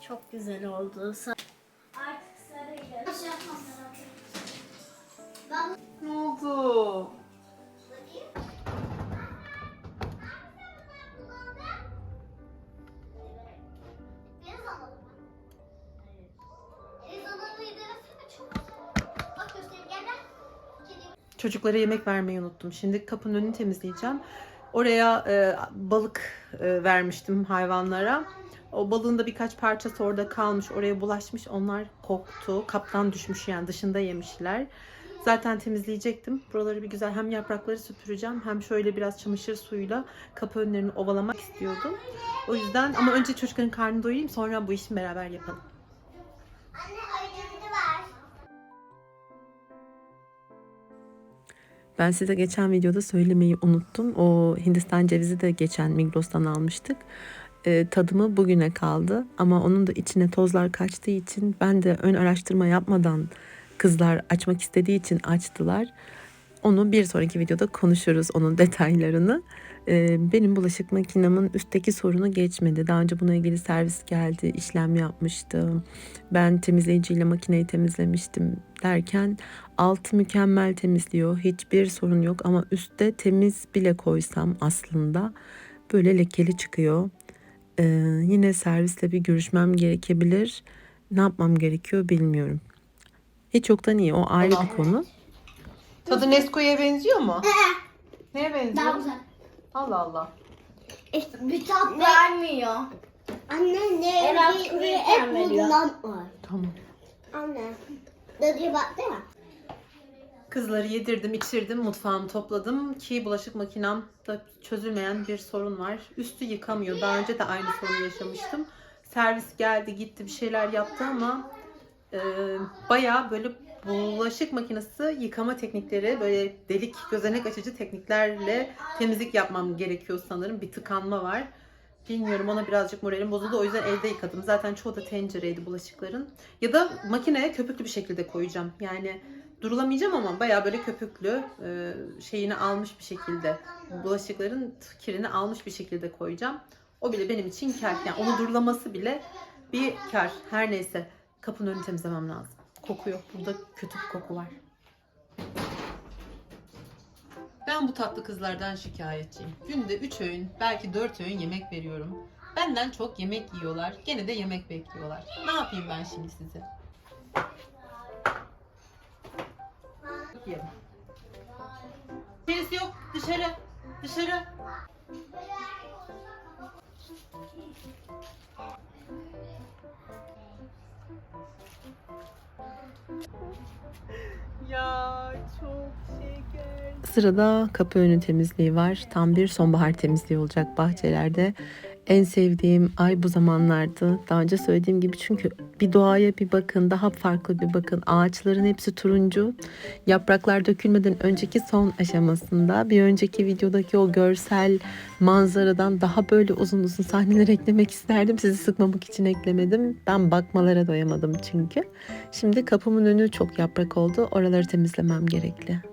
Çok güzel oldu. Sa- Artık sarıyla. Nasıl Ben Ne oldu? Çocuklara yemek vermeyi unuttum. Şimdi kapının önünü temizleyeceğim. Oraya e, balık e, vermiştim hayvanlara. O balığın da birkaç parçası orada kalmış. Oraya bulaşmış. Onlar koktu. Kaptan düşmüş yani dışında yemişler. Zaten temizleyecektim. Buraları bir güzel hem yaprakları süpüreceğim hem şöyle biraz çamaşır suyuyla kapı önlerini ovalamak istiyordum. O yüzden ama önce çocukların karnını doyurayım sonra bu işi beraber yapalım. Anne oyuncakları var. Ben size geçen videoda söylemeyi unuttum. O Hindistan cevizi de geçen Migros'tan almıştık. Ee, tadımı bugüne kaldı ama onun da içine tozlar kaçtığı için ben de ön araştırma yapmadan kızlar açmak istediği için açtılar. Onu bir sonraki videoda konuşuruz onun detaylarını. Ee, benim bulaşık makinemin üstteki sorunu geçmedi. Daha önce buna ilgili servis geldi, işlem yapmıştım. Ben temizleyiciyle makineyi temizlemiştim derken altı mükemmel temizliyor. Hiçbir sorun yok ama üstte temiz bile koysam aslında böyle lekeli çıkıyor. Ee, yine servisle bir görüşmem gerekebilir. Ne yapmam gerekiyor bilmiyorum. Hiç yoktan iyi. O ayrı bir konu. Tadı Nesquik'e benziyor mu? Neye benziyor? Daha güzel. Allah Allah. İşte bir tat vermiyor. Anne ne? Biraz bir- kuruyken hep veriyor. bundan var. Tamam. Anne. Dadıya bak değil mi? Kızları yedirdim, içirdim, mutfağımı topladım ki bulaşık makinamda çözülmeyen bir sorun var. Üstü yıkamıyor. Daha önce de aynı sorunu yaşamıştım. Servis geldi, gitti bir şeyler yaptı ama e, bayağı böyle bulaşık makinesi yıkama teknikleri, böyle delik, gözenek açıcı tekniklerle temizlik yapmam gerekiyor sanırım. Bir tıkanma var. Bilmiyorum ona birazcık moralim bozuldu. O yüzden evde yıkadım. Zaten çoğu da tencereydi bulaşıkların. Ya da makineye köpüklü bir şekilde koyacağım. Yani durulamayacağım ama bayağı böyle köpüklü e, şeyini almış bir şekilde bulaşıkların kirini almış bir şekilde koyacağım. O bile benim için kar. Yani onu durulaması bile bir kar. Her neyse kapının önünü temizlemem lazım. Koku yok. Burada kötü bir koku var. Ben bu tatlı kızlardan şikayetçiyim. Günde 3 öğün, belki 4 öğün yemek veriyorum. Benden çok yemek yiyorlar. Gene de yemek bekliyorlar. Ne yapayım ben şimdi size? Yiyelim. Birisi yok. Dışarı. Dışarı. Ya çok şeker. Sırada kapı önü temizliği var. Tam bir sonbahar temizliği olacak bahçelerde. En sevdiğim ay bu zamanlardı. Daha önce söylediğim gibi çünkü bir doğaya bir bakın, daha farklı bir bakın. Ağaçların hepsi turuncu. Yapraklar dökülmeden önceki son aşamasında. Bir önceki videodaki o görsel manzaradan daha böyle uzun uzun sahneler eklemek isterdim. Sizi sıkmamak için eklemedim. Ben bakmalara doyamadım çünkü. Şimdi kapımın önü çok yaprak oldu. Oraları temizlemem gerekli.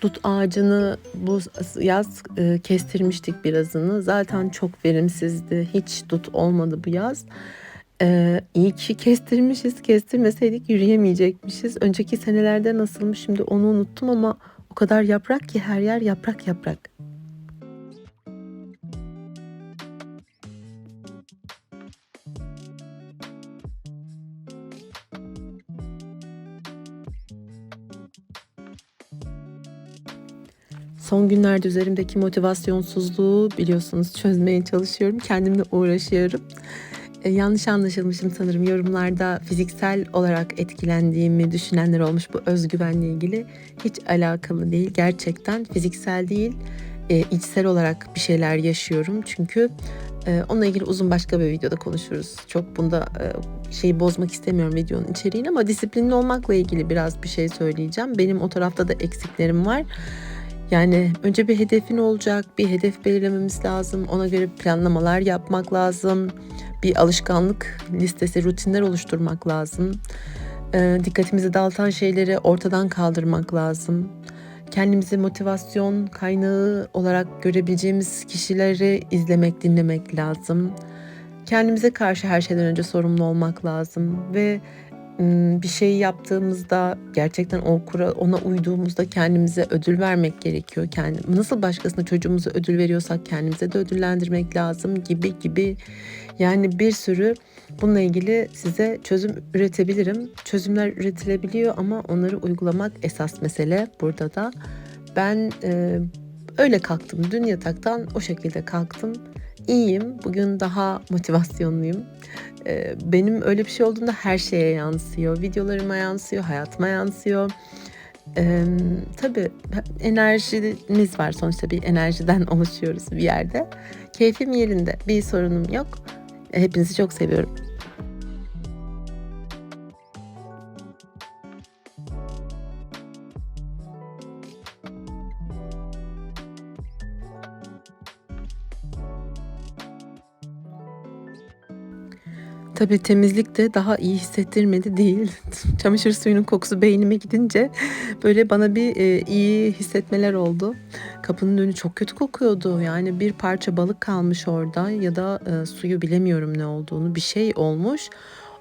Dut ağacını bu yaz e, kestirmiştik birazını. Zaten çok verimsizdi. Hiç dut olmadı bu yaz. Ee, iyi ki kestirmişiz. Kestirmeseydik yürüyemeyecekmişiz. Önceki senelerde nasılmış şimdi onu unuttum ama o kadar yaprak ki her yer yaprak yaprak. Son günlerde üzerimdeki motivasyonsuzluğu biliyorsunuz çözmeye çalışıyorum. Kendimle uğraşıyorum. E, yanlış anlaşılmışım sanırım. Yorumlarda fiziksel olarak etkilendiğimi düşünenler olmuş bu özgüvenle ilgili. Hiç alakalı değil. Gerçekten fiziksel değil, e, içsel olarak bir şeyler yaşıyorum. Çünkü e, onunla ilgili uzun başka bir videoda konuşuruz. Çok bunda e, şeyi bozmak istemiyorum videonun içeriğini ama disiplinli olmakla ilgili biraz bir şey söyleyeceğim. Benim o tarafta da eksiklerim var. Yani önce bir hedefin olacak, bir hedef belirlememiz lazım. Ona göre planlamalar yapmak lazım. Bir alışkanlık listesi, rutinler oluşturmak lazım. Ee, dikkatimizi dağıtan şeyleri ortadan kaldırmak lazım. Kendimizi motivasyon kaynağı olarak görebileceğimiz kişileri izlemek, dinlemek lazım. Kendimize karşı her şeyden önce sorumlu olmak lazım ve bir şeyi yaptığımızda gerçekten o kura, ona uyduğumuzda kendimize ödül vermek gerekiyor. Kendi, nasıl başkasına çocuğumuza ödül veriyorsak kendimize de ödüllendirmek lazım gibi gibi. Yani bir sürü bununla ilgili size çözüm üretebilirim. Çözümler üretilebiliyor ama onları uygulamak esas mesele burada da. Ben e, öyle kalktım. Dün yataktan o şekilde kalktım. İyiyim. Bugün daha motivasyonluyum. Ee, benim öyle bir şey olduğunda her şeye yansıyor. Videolarıma yansıyor, hayatıma yansıyor. Ee, tabii enerjimiz var sonuçta bir enerjiden oluşuyoruz bir yerde. Keyfim yerinde, bir sorunum yok. Hepinizi çok seviyorum. Tabii temizlik de daha iyi hissettirmedi değil. Çamaşır suyunun kokusu beynime gidince böyle bana bir e, iyi hissetmeler oldu. Kapının önü çok kötü kokuyordu. Yani bir parça balık kalmış orada ya da e, suyu bilemiyorum ne olduğunu. Bir şey olmuş.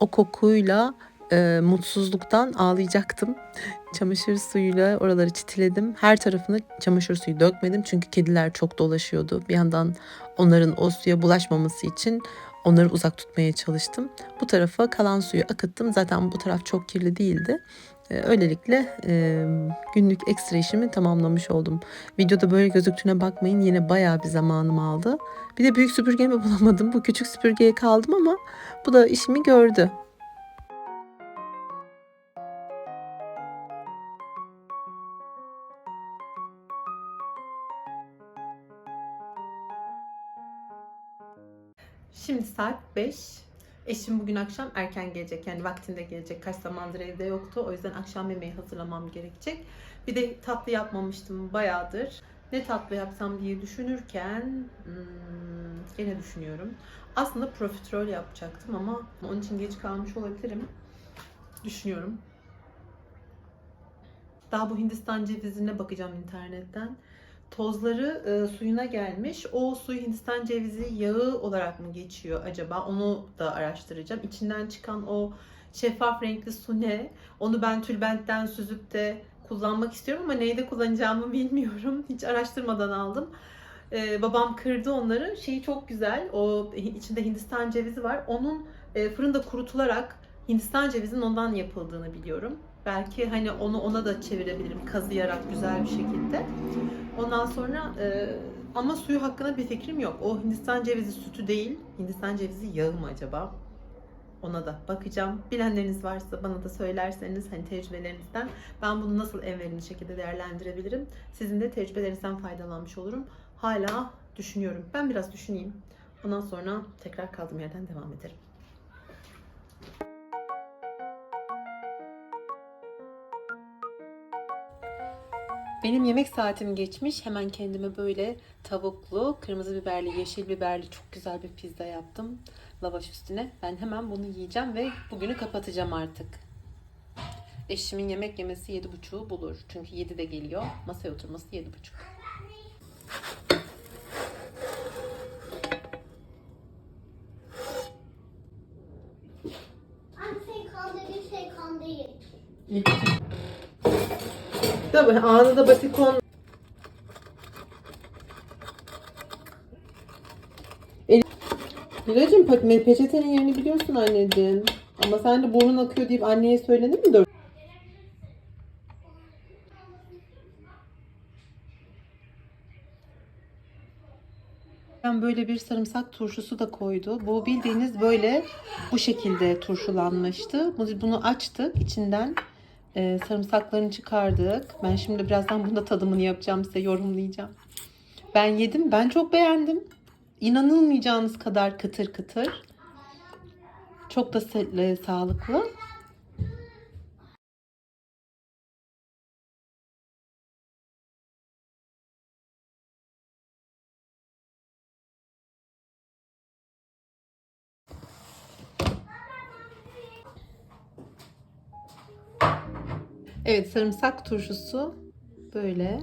O kokuyla e, mutsuzluktan ağlayacaktım. Çamaşır suyuyla oraları çitiledim. Her tarafını çamaşır suyu dökmedim çünkü kediler çok dolaşıyordu. Bir yandan onların o suya bulaşmaması için onları uzak tutmaya çalıştım. Bu tarafa kalan suyu akıttım. Zaten bu taraf çok kirli değildi. Ee, Öylelikle e, günlük ekstra işimi tamamlamış oldum. Videoda böyle gözüktüğüne bakmayın yine bayağı bir zamanım aldı. Bir de büyük süpürgemi bulamadım. Bu küçük süpürgeye kaldım ama bu da işimi gördü. Saat 5. Eşim bugün akşam erken gelecek yani vaktinde gelecek. Kaç zamandır evde yoktu. O yüzden akşam yemeği hazırlamam gerekecek. Bir de tatlı yapmamıştım bayağıdır. Ne tatlı yapsam diye düşünürken hmm, gene düşünüyorum. Aslında profiterol yapacaktım ama onun için geç kalmış olabilirim. Düşünüyorum. Daha bu Hindistan cevizine bakacağım internetten tozları e, suyuna gelmiş. O suyu Hindistan cevizi yağı olarak mı geçiyor acaba? Onu da araştıracağım. İçinden çıkan o şeffaf renkli su ne? Onu ben tülbentten süzüp de kullanmak istiyorum ama neyde kullanacağımı bilmiyorum. Hiç araştırmadan aldım. E, babam kırdı onları. Şeyi çok güzel. O içinde Hindistan cevizi var. Onun e, fırında kurutularak Hindistan cevizinin ondan yapıldığını biliyorum. Belki hani onu ona da çevirebilirim kazıyarak güzel bir şekilde. Ondan sonra e, ama suyu hakkında bir fikrim yok. O Hindistan cevizi sütü değil, Hindistan cevizi yağı mı acaba? Ona da bakacağım. Bilenleriniz varsa bana da söylerseniz hani tecrübelerinizden ben bunu nasıl en verimli şekilde değerlendirebilirim. Sizin de tecrübelerinizden faydalanmış olurum. Hala düşünüyorum. Ben biraz düşüneyim. Ondan sonra tekrar kaldığım yerden devam ederim. Benim yemek saatim geçmiş. Hemen kendime böyle tavuklu, kırmızı biberli, yeşil biberli çok güzel bir pizza yaptım. Lavaş üstüne. Ben hemen bunu yiyeceğim ve bugünü kapatacağım artık. Eşimin yemek yemesi 7.30'u bulur. Çünkü 7'de geliyor. Masaya oturması 7.30. Tabii anında batikon Hilacığım pe- peçetenin yerini biliyorsun anneciğim. Ama sen de burnun akıyor deyip anneye söylenir mi? Ben böyle bir sarımsak turşusu da koydu. Bu bildiğiniz böyle bu şekilde turşulanmıştı. Bu- Bunu açtık içinden e, sarımsaklarını çıkardık. Ben şimdi birazdan bunda tadımını yapacağım size yorumlayacağım. Ben yedim. Ben çok beğendim. İnanılmayacağınız kadar kıtır kıtır. Çok da sa- sağlıklı. Evet sarımsak turşusu böyle.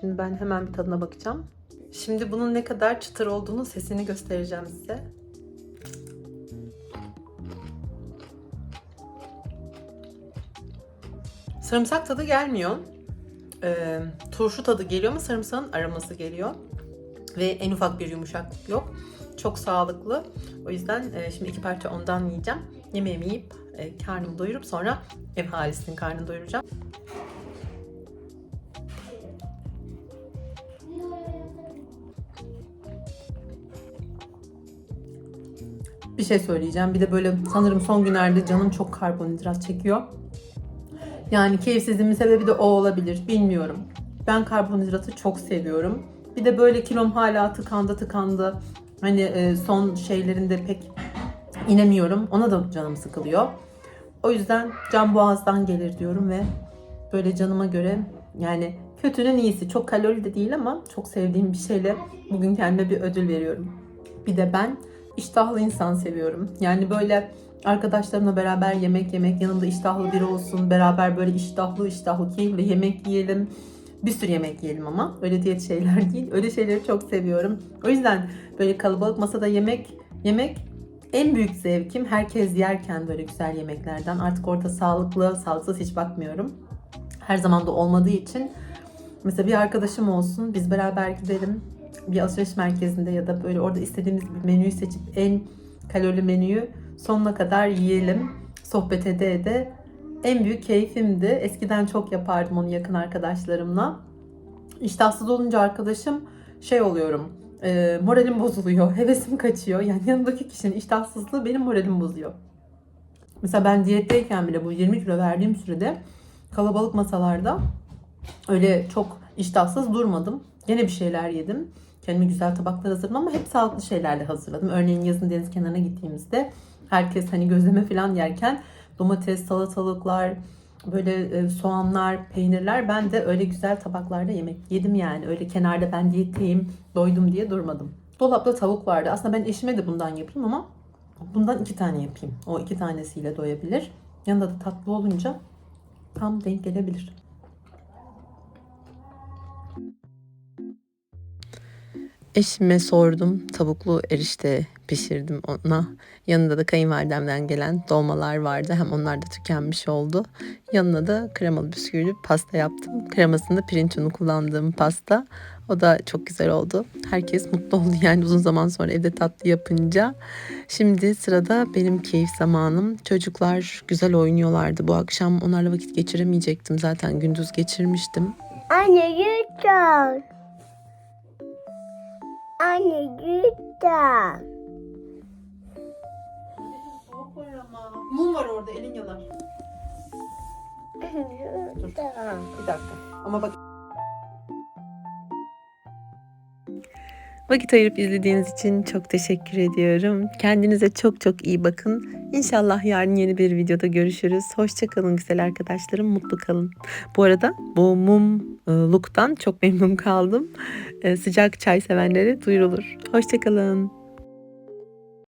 Şimdi ben hemen bir tadına bakacağım. Şimdi bunun ne kadar çıtır olduğunu sesini göstereceğim size. Sarımsak tadı gelmiyor. Ee, turşu tadı geliyor ama sarımsağın aroması geliyor. Ve en ufak bir yumuşaklık yok. Çok sağlıklı. O yüzden e, şimdi iki parça ondan yiyeceğim. Yemeğimi yiyip e, karnımı doyurup sonra ev halisinin karnını doyuracağım. Bir şey söyleyeceğim. Bir de böyle sanırım son günlerde canım çok karbonhidrat çekiyor. Yani keyifsizliğimin sebebi de o olabilir. Bilmiyorum. Ben karbonhidratı çok seviyorum. Bir de böyle kilom hala tıkandı tıkandı. Hani e, son şeylerinde pek inemiyorum. Ona da canım sıkılıyor. O yüzden can boğazdan gelir diyorum ve böyle canıma göre yani kötünün iyisi. Çok kalori de değil ama çok sevdiğim bir şeyle bugün kendime bir ödül veriyorum. Bir de ben iştahlı insan seviyorum. Yani böyle arkadaşlarımla beraber yemek yemek, yanımda iştahlı biri olsun, beraber böyle iştahlı iştahlı keyifle yemek yiyelim. Bir sürü yemek yiyelim ama öyle diyet şeyler değil. Öyle şeyleri çok seviyorum. O yüzden böyle kalabalık masada yemek yemek en büyük zevkim herkes yerken böyle güzel yemeklerden. Artık orada sağlıklı, sağlıksız hiç bakmıyorum. Her zaman da olmadığı için mesela bir arkadaşım olsun, biz beraber gidelim bir alışveriş merkezinde ya da böyle orada istediğimiz bir menüyü seçip en kalorili menüyü sonuna kadar yiyelim. Sohbet ede ede. En büyük keyfimdi. Eskiden çok yapardım onu yakın arkadaşlarımla. İştahsız olunca arkadaşım şey oluyorum. E, moralim bozuluyor. Hevesim kaçıyor. Yani yanındaki kişinin iştahsızlığı benim moralimi bozuyor. Mesela ben diyetteyken bile bu 20 kilo verdiğim sürede kalabalık masalarda öyle çok iştahsız durmadım. Gene bir şeyler yedim. Kendime güzel tabaklar hazırladım ama hep sağlıklı şeylerle hazırladım. Örneğin yazın deniz kenarına gittiğimizde herkes hani gözleme falan yerken domates, salatalıklar, böyle e, soğanlar, peynirler ben de öyle güzel tabaklarda yemek yedim yani. Öyle kenarda ben diyetteyim, doydum diye durmadım. Dolapta tavuk vardı. Aslında ben eşime de bundan yapayım ama bundan iki tane yapayım. O iki tanesiyle doyabilir. Yanında da tatlı olunca tam denk gelebilir. Eşime sordum. Tavuklu erişte pişirdim ona. Yanında da kayınvalidemden gelen dolmalar vardı. Hem onlar da tükenmiş oldu. Yanına da kremalı bisküvili pasta yaptım. Kremasında pirinç unu kullandığım pasta. O da çok güzel oldu. Herkes mutlu oldu yani uzun zaman sonra evde tatlı yapınca. Şimdi sırada benim keyif zamanım. Çocuklar güzel oynuyorlardı bu akşam. Onlarla vakit geçiremeyecektim. Zaten gündüz geçirmiştim. Anne lütfen. Anne lütfen. Mum var orada elin yanar. Lütfen. Bir dakika. Ama bak. Vakit ayırıp izlediğiniz için çok teşekkür ediyorum. Kendinize çok çok iyi bakın. İnşallah yarın yeni bir videoda görüşürüz. Hoşçakalın güzel arkadaşlarım. Mutlu kalın. Bu arada bu mum look'tan çok memnun kaldım. E, Sıcak çay sevenlere duyurulur. Hoşçakalın.